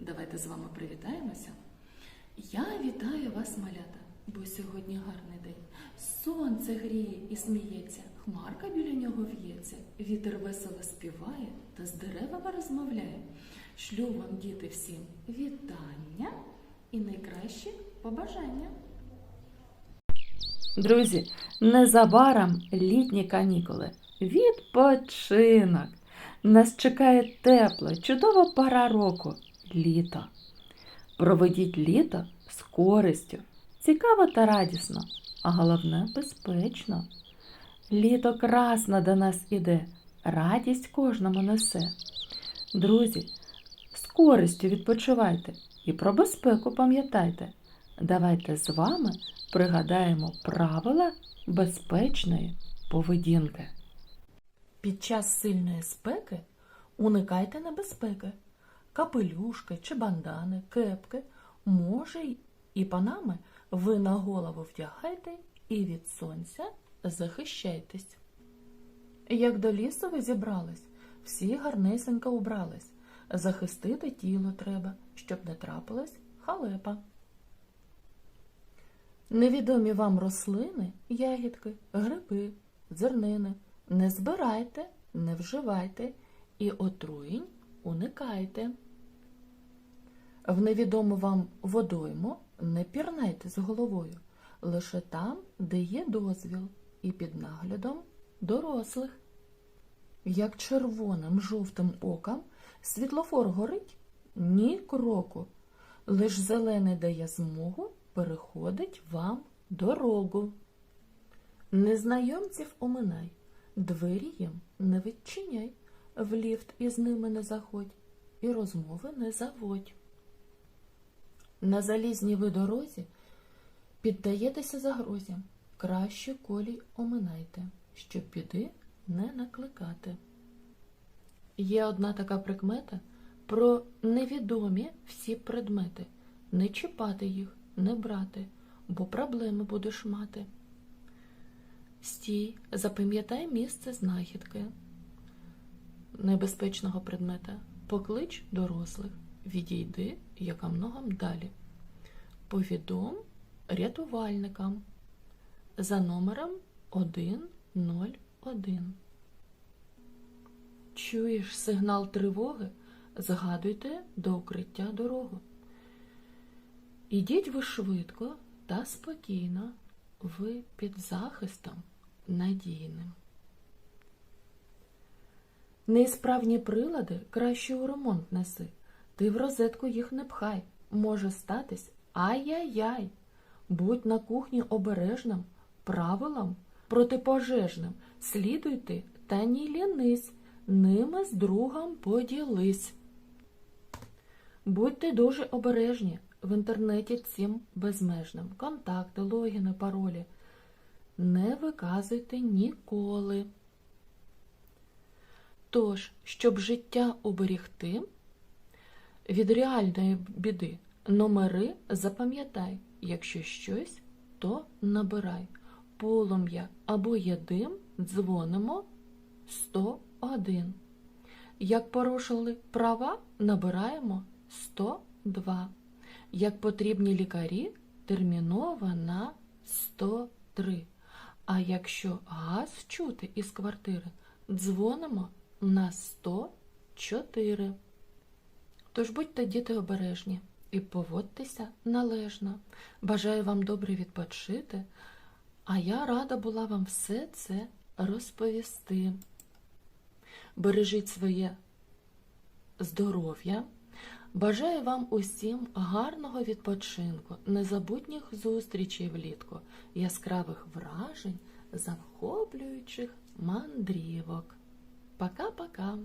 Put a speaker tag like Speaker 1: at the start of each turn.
Speaker 1: Давайте з вами привітаємося. Я вітаю вас, малята, бо сьогодні гарний день. Сонце гріє і сміється, хмарка біля нього в'ється, вітер весело співає та з деревами розмовляє. Шлю вам, діти, всім вітання і найкращі побажання.
Speaker 2: Друзі, незабаром літні канікули. Відпочинок. Нас чекає тепла, чудова пора року літо. Проведіть літо з користю, цікаво та радісно, а головне безпечно. Літо красно до нас іде, радість кожному несе. Друзі, з користю відпочивайте і про безпеку пам'ятайте. Давайте з вами пригадаємо правила безпечної поведінки.
Speaker 1: Під час сильної спеки уникайте небезпеки. Капелюшки чи бандани, кепки, може і панами ви на голову вдягайте і від сонця захищайтесь. Як до лісу ви зібрались, всі гарнесенько убрались. Захистити тіло треба, щоб не трапилась халепа. Невідомі вам рослини, ягідки, гриби, зернини не збирайте, не вживайте і отруєнь уникайте. В невідому вам водойму не пірнайте з головою, лише там, де є дозвіл, і під наглядом дорослих. Як червоним жовтим оком світлофор горить ні кроку, лиш зелений дає змогу переходить вам дорогу. Незнайомців оминай, двері їм не відчиняй, в ліфт із ними не заходь і розмови не заводь. На залізній ви дорозі піддаєтеся загрозі, краще колій оминайте, щоб біди не накликати. Є одна така прикмета про невідомі всі предмети, не чіпати їх, не брати, бо проблеми будеш мати. Стій, запам'ятай місце знахідки небезпечного предмета. Поклич дорослих, відійди якомногом далі. Повідом рятувальникам за номером 101. Чуєш сигнал тривоги? Згадуйте до укриття дорогу. Ідіть ви швидко та спокійно, ви під захистом надійним. Неісправні прилади краще у ремонт неси. Ти в розетку їх не пхай. Може статись ай-яй-яй. Будь на кухні обережним, правилам протипожежним. Слідуй ти та ні лінись, ними з другом поділись. Будьте дуже обережні в інтернеті цим безмежним. Контакти, логіни, паролі. Не виказуйте ніколи. Тож, щоб життя оберігти від реальної біди, номери запам'ятай, якщо щось, то набирай. Полум'я або є дим, дзвонимо 101. Як порушили права, набираємо 102. Як потрібні лікарі, терміново на 103. А якщо газ чути із квартири, дзвонимо на 104. Тож будьте діти обережні і поводьтеся належно. Бажаю вам добре відпочити, а я рада була вам все це розповісти. Бережіть своє здоров'я. Бажаю вам усім гарного відпочинку, незабутніх зустрічей влітку, яскравих вражень, захоплюючих мандрівок. Пока-пока!